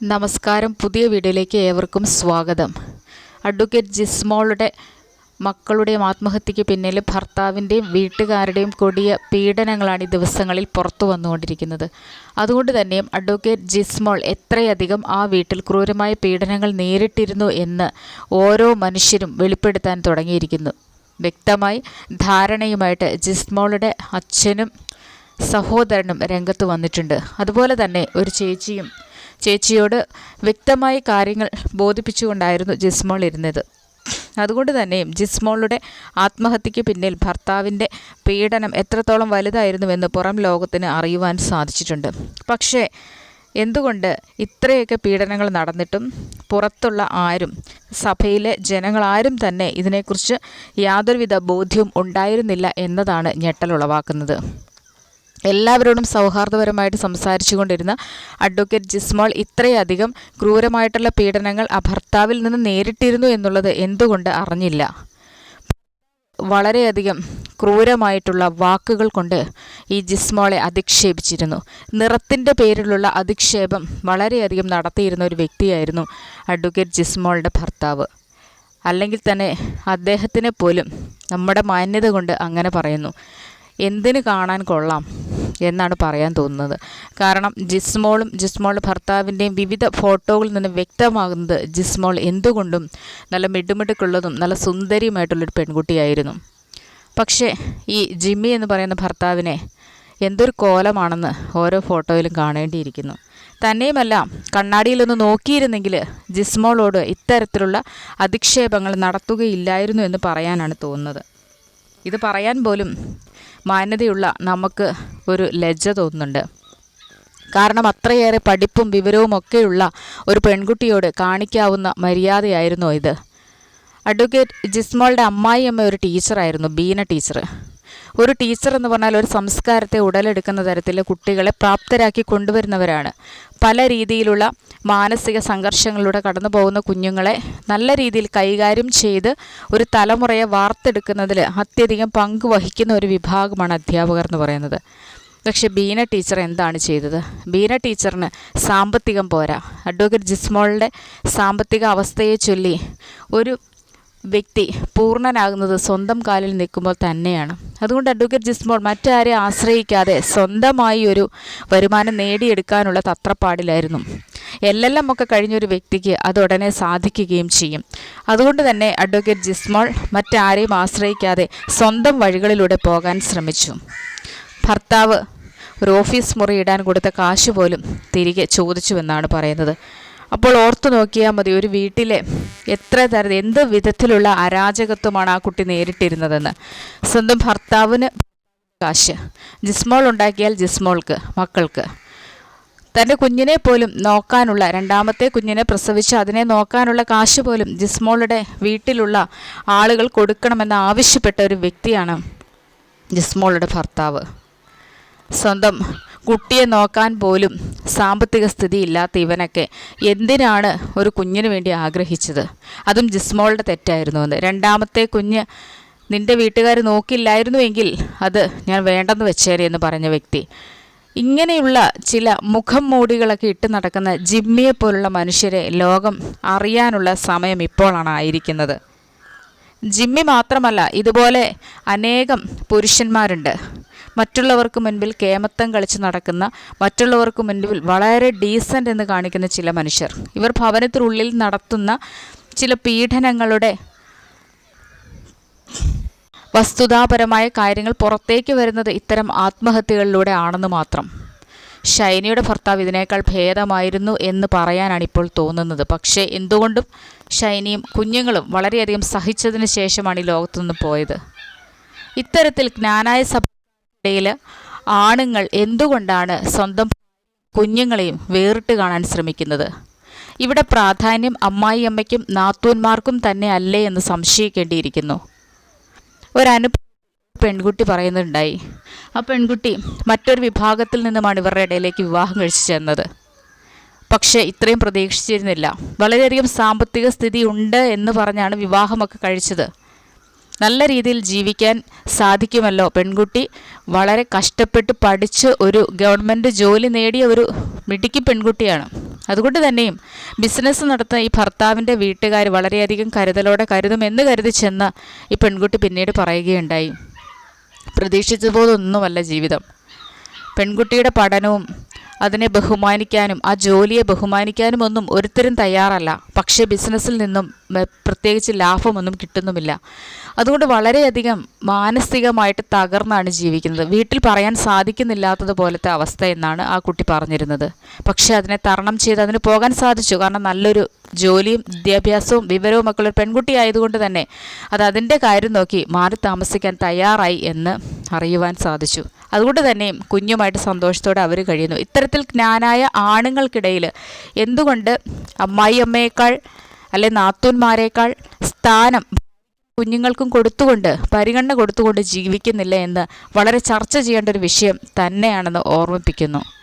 നമസ്കാരം. പുതിയ വീഡിയോയിലേക്ക് ഏവർക്കും സ്വാഗതം. അഡ്വക്കേറ്റ് ജിസ്മോളുടെ മക്കളുടെയും ആത്മഹത്യയ്ക്ക് പിന്നിൽ ഭർത്താവിന്റെയും വീട്ടുകാരുടെയും കൊടിയ പീഡനങ്ങളാണ് ഈ ദിവസങ്ങളിൽ പുറത്തു വന്നുകൊണ്ടിരിക്കുന്നത്. അതുകൊണ്ട് തന്നെയും അഡ്വക്കേറ്റ് ജിസ്മോൾ എത്രയധികം ആ വീട്ടിൽ ക്രൂരമായ പീഡനങ്ങൾ നേരിട്ടിരുന്നു എന്ന് ഓരോ മനുഷ്യരും വെളിപ്പെടുത്താൻ തുടങ്ങിയിരിക്കുന്നു. വ്യക്തമായി ധാരണയുമായിട്ട് ജിസ്മോളുടെ അച്ഛനും സഹോദരനും രംഗത്ത് വന്നിട്ടുണ്ട്. അതുപോലെ തന്നെ ഒരു ചേച്ചിയും ചേച്ചിയോട് വ്യക്തമായി കാര്യങ്ങൾ ബോധിപ്പിച്ചുകൊണ്ടായിരുന്നു ജിസ്മോൾ ഇരുന്നത്. അതുകൊണ്ട് തന്നെയും ജിസ്മോളുടെ ആത്മഹത്യയ്ക്ക് പിന്നിൽ ഭർത്താവിന്റെ പീഡനം എത്രത്തോളം വലുതായിരുന്നുവെന്ന് പുറം ലോകത്തിന് അറിയുവാൻ സാധിച്ചിട്ടുണ്ട്. പക്ഷേ എന്തുകൊണ്ട് ഇത്രയൊക്കെ പീഡനങ്ങൾ നടന്നിട്ടും പുറത്തുള്ള ആരും സഭയിലെ ജനങ്ങളാരും തന്നെ ഇതിനെക്കുറിച്ച് യാതൊരുവിധ ബോധ്യവും ഉണ്ടായിരുന്നില്ല എന്നതാണ് ഞെട്ടലുളവാക്കുന്നത് എല്ലാവരോടും സൗഹാർദ്ദപരമായിട്ട് സംസാരിച്ചു കൊണ്ടിരുന്ന അഡ്വക്കേറ്റ് ജിസ്മോൾ ഇത്രയധികം ക്രൂരമായിട്ടുള്ള പീഡനങ്ങൾ ആ ഭർത്താവിൽ നിന്ന് നേരിട്ടിരുന്നു എന്നുള്ളത് എന്തുകൊണ്ട് അറിഞ്ഞില്ല? വളരെയധികം ക്രൂരമായിട്ടുള്ള വാക്കുകൾ കൊണ്ട് ഈ ജിസ്മോളെ അധിക്ഷേപിച്ചിരുന്നു. നിറത്തിന്റെ പേരിലുള്ള അധിക്ഷേപം വളരെയധികം നടത്തിയിരുന്ന ഒരു വ്യക്തിയായിരുന്നു അഡ്വക്കേറ്റ് ജിസ്മോളുടെ ഭർത്താവ്. അല്ലെങ്കിൽ തന്നെ അദ്ദേഹത്തിനെ പോലും നമ്മുടെ മാന്യത കൊണ്ട് അങ്ങനെ പറയുന്നു. എന്തിന് കാണാൻ കൊള്ളാം? എന്നാണ് പറയാൻ തോന്നുന്നത്. കാരണം ജിസ്മോളും ജിസ്മോളുടെ ഭർത്താവിന്റെയും വിവിധ ഫോട്ടോകളിൽ നിന്ന് വ്യക്തമാകുന്നത് ജിസ്മോൾ എന്തുകൊണ്ടും നല്ല മിടുമിടുക്കുള്ളതും നല്ല സുന്ദരിയുമായിട്ടുള്ളൊരു പെൺകുട്ടിയായിരുന്നു. പക്ഷേ ഈ ജിമ്മി എന്ന് പറയുന്ന ഭർത്താവിനെ എന്തൊരു കോലമാണെന്ന് ഓരോ ഫോട്ടോയിലും കാണേണ്ടിയിരിക്കുന്നു. തന്നെയുമല്ല കണ്ണാടിയിലൊന്ന് നോക്കിയിരുന്നെങ്കിൽ ജിസ്മോളോട് ഇത്തരത്തിലുള്ള അധിക്ഷേപങ്ങൾ നടത്തുകയില്ലായിരുന്നു എന്ന് പറയാനാണ് തോന്നുന്നത്. ഇത് പറയാൻ പോലും മാന്യതയുള്ള നമുക്ക് ഒരു ലജ്ജ തോന്നുന്നുണ്ട്. കാരണം അത്രയേറെ പഠിപ്പും വിവരവും ഒക്കെയുള്ള ഒരു പെൺകുട്ടിയോട് കാണിക്കാവുന്ന മര്യാദയായിരുന്നു ഇത്. അഡ്വക്കേറ്റ് ജിസ്മോളുടെ അമ്മായിയമ്മ ഒരു ടീച്ചറായിരുന്നു ബീന ടീച്ചർ. ഒരു ടീച്ചർ എന്ന് പറഞ്ഞാൽ ഒരു സംസ്കാരത്തെ ഉടലെടുക്കുന്ന തരത്തിൽ കുട്ടികളെ പ്രാപ്തരാക്കി കൊണ്ടുവരുന്നവരാണ്. പല രീതിയിലുള്ള മാനസിക സംഘർഷങ്ങളിലൂടെ കടന്നു പോകുന്ന കുഞ്ഞുങ്ങളെ നല്ല രീതിയിൽ കൈകാര്യം ചെയ്ത് ഒരു തലമുറയെ വാർത്തെടുക്കുന്നതിൽ അത്യധികം പങ്ക് വഹിക്കുന്ന ഒരു വിഭാഗമാണ് അധ്യാപകർ എന്ന് പറയുന്നത്. പക്ഷേ ബീന ടീച്ചർ എന്താണ് ചെയ്തത്? ബീന ടീച്ചറിന് സാമ്പത്തികം പോരാ. അഡ്വക്കേറ്റ് ജിസ്മോളുടെ സാമ്പത്തിക അവസ്ഥയെ ചൊല്ലി ഒരു വ്യക്തി പൂർണനാകുന്നത് സ്വന്തം കാലിൽ നിൽക്കുമ്പോൾ തന്നെയാണ്. അതുകൊണ്ട് അഡ്വക്കേറ്റ് ജിസ്മോൾ മറ്റാരെ ആശ്രയിക്കാതെ സ്വന്തമായി ഒരു വരുമാനം നേടിയെടുക്കാനുള്ള തത്രപ്പാടിലായിരുന്നു. എൽ എൽ എം ഒക്കെ കഴിഞ്ഞൊരു വ്യക്തിക്ക് അത് ഉടനെ സാധിക്കുകയും ചെയ്യും. അതുകൊണ്ട് തന്നെ അഡ്വക്കേറ്റ് ജിസ്മോൾ മറ്റാരെയും ആശ്രയിക്കാതെ സ്വന്തം വഴികളിലൂടെ പോകാൻ ശ്രമിച്ചു. ഭർത്താവ് ഒരു ഓഫീസ് മുറി ഇടാൻ കൊടുത്ത കാശ് പോലും തിരികെ ചോദിച്ചുവെന്നാണ് പറയുന്നത്. അപ്പോൾ ഓർത്തു നോക്കിയാൽ മതി ഒരു വീട്ടിലെ എത്ര തരത്തിൽ എന്ത് വിധത്തിലുള്ള അരാജകത്വമാണ് ആ കുട്ടി നേരിട്ടിരുന്നതെന്ന്. സ്വന്തം ഭർത്താവിന് കാശ് ജിസ്മോൾ ഉണ്ടാക്കിയാൽ ജിസ്മോൾക്ക് മക്കൾക്ക്. തന്റെ കുഞ്ഞിനെ പോലും നോക്കാനുള്ള രണ്ടാമത്തെ കുഞ്ഞിനെ പ്രസവിച്ച് അതിനെ നോക്കാനുള്ള കാശ് പോലും ജിസ്മോളുടെ വീട്ടിലുള്ള ആളുകൾ കൊടുക്കണമെന്ന് ആവശ്യപ്പെട്ട ഒരു വ്യക്തിയാണ് ജിസ്മോളുടെ ഭർത്താവ്. സ്വന്തം കുട്ടിയെ നോക്കാൻ പോലും സാമ്പത്തിക സ്ഥിതി ഇല്ലാത്ത ഇവനൊക്കെ എന്തിനാണ് ഒരു കുഞ്ഞിന് വേണ്ടി ആഗ്രഹിച്ചത്? അതും ജിസ്മോളുടെ തെറ്റായിരുന്നു എന്ന്. രണ്ടാമത്തെ കുഞ്ഞ് നിന്റെ വീട്ടുകാർ നോക്കില്ലായിരുന്നുവെങ്കിൽ അത് ഞാൻ വേണ്ടെന്ന് വെച്ചേരെ എന്ന് പറഞ്ഞ വ്യക്തി. ഇങ്ങനെയുള്ള ചില മുഖം മൂടികളൊക്കെ ഇട്ട് നടക്കുന്ന ജിമ്മിയെ പോലുള്ള മനുഷ്യരെ ലോകം അറിയാനുള്ള സമയം ഇപ്പോഴാണ് ആയിരിക്കുന്നത്. ജിമ്മി മാത്രമല്ല ഇതുപോലെ അനേകം പുരുഷന്മാരുണ്ട്. മറ്റുള്ളവർക്ക് മുൻപിൽ കേമത്തം കളിച്ച് നടക്കുന്ന മറ്റുള്ളവർക്ക് മുൻപിൽ വളരെ ഡീസന്റ് എന്ന് കാണിക്കുന്ന ചില മനുഷ്യർ. ഇവർ ഭവനത്തിനുള്ളിൽ നടത്തുന്ന ചില പീഡനങ്ങളുടെ വസ്തുതാപരമായ കാര്യങ്ങൾ പുറത്തേക്ക് വരുന്നത് ഇത്തരം ആത്മഹത്യകളിലൂടെ ആണെന്ന് മാത്രം. ഷൈനിയുടെ ഭർത്താവ് ഇതിനേക്കാൾ ഭേദമായിരുന്നു എന്ന് പറയാനാണ് ഇപ്പോൾ തോന്നുന്നത്. പക്ഷേ എന്തുകൊണ്ടും ഷൈനിയും കുഞ്ഞുങ്ങളും വളരെയധികം സഹിച്ചതിന് ശേഷമാണ് ഈ ലോകത്തുനിന്ന് പോയത്. ഇത്തരത്തിൽ ജ്ഞാനായ സഭയിടയിൽ ആണുങ്ങൾ എന്തുകൊണ്ടാണ് സ്വന്തം കുഞ്ഞുങ്ങളെയും വേറിട്ട് കാണാൻ ശ്രമിക്കുന്നത്? ഇവിടെ പ്രാധാന്യം അമ്മായിയമ്മയ്ക്കും നാത്തൂന്മാർക്കും തന്നെ അല്ലേ എന്ന് സംശയിക്കേണ്ടിയിരിക്കുന്നു. ഒരനുഭവം പെൺകുട്ടി പറയുന്നുണ്ടായി ആ പെൺകുട്ടി മറ്റൊരു വിഭാഗത്തിൽ നിന്നുമാണ് ഇവരുടെ ഇടയിലേക്ക് വിവാഹം കഴിച്ചു ചെന്നത്. പക്ഷേ ഇത്രയും പ്രതീക്ഷിച്ചിരുന്നില്ല. വളരെയധികം സാമ്പത്തിക സ്ഥിതി ഉണ്ട് എന്ന് പറഞ്ഞാണ് വിവാഹമൊക്കെ കഴിച്ചത്. നല്ല രീതിയിൽ ജീവിക്കാൻ സാധിക്കുമല്ലോ. പെൺകുട്ടി വളരെ കഷ്ടപ്പെട്ട് പഠിച്ച് ഒരു ഗവൺമെന്റ് ജോലി നേടിയ ഒരു മിടുക്കി പെൺകുട്ടിയാണ്. അതുകൊണ്ട് തന്നെയും ബിസിനസ് നടത്തുന്ന ഈ ഭർത്താവിന്റെ വീട്ടുകാർ വളരെയധികം കരുതലോടെ കരുതുമെന്ന് കരുതി ചെന്ന് ഈ പെൺകുട്ടി പിന്നീട് പറയുകയുണ്ടായി. പ്രതീക്ഷിച്ചതുപോലൊന്നുമല്ല ജീവിതം. പെൺകുട്ടിയുടെ പഠനവും അതിനെ ബഹുമാനിക്കാനും ആ ജോലിയെ ബഹുമാനിക്കാനും ഒന്നും ഒരുത്തരും തയ്യാറല്ല. പക്ഷേ ബിസിനസ്സിൽ നിന്നും പ്രത്യേകിച്ച് ലാഭമൊന്നും കിട്ടുന്നുമില്ല. അതുകൊണ്ട് വളരെയധികം മാനസികമായിട്ട് തകർന്നാണ് ജീവിക്കുന്നത്. വീട്ടിൽ പറയാൻ സാധിക്കുന്നില്ലാത്തത് പോലത്തെ അവസ്ഥ എന്നാണ് ആ കുട്ടി പറഞ്ഞിരുന്നത്. പക്ഷേ അതിനെ തരണം ചെയ്ത് അതിന് പോകാൻ സാധിച്ചു. കാരണം നല്ലൊരു ജോലിയും വിദ്യാഭ്യാസവും വിവരവും ഒക്കെ പെൺകുട്ടി ആയതുകൊണ്ട് തന്നെ അത് അതിന്റെ കാര്യം നോക്കി മാറി താമസിക്കാൻ തയ്യാറായി എന്ന് അറിയുവാൻ സാധിച്ചു. അതുകൊണ്ട് തന്നെയും കുഞ്ഞുമായിട്ട് സന്തോഷത്തോടെ അവർ കഴിയുന്നു. ഇത്തരത്തിൽ ജ്ഞാനായ ആണുങ്ങൾക്കിടയിൽ എന്തുകൊണ്ട് അമ്മായി അമ്മയേക്കാൾ അല്ലെ നാത്തൂന്മാരേക്കാൾ സ്ഥാനം കുഞ്ഞുങ്ങൾക്കും കൊടുത്തുകൊണ്ട് പരിഗണന കൊടുത്തുകൊണ്ട് ജീവിക്കുന്നില്ല എന്ന് വളരെ ചർച്ച ചെയ്യേണ്ട ഒരു വിഷയം തന്നെയാണെന്ന് ഓർമ്മിപ്പിക്കുന്നു.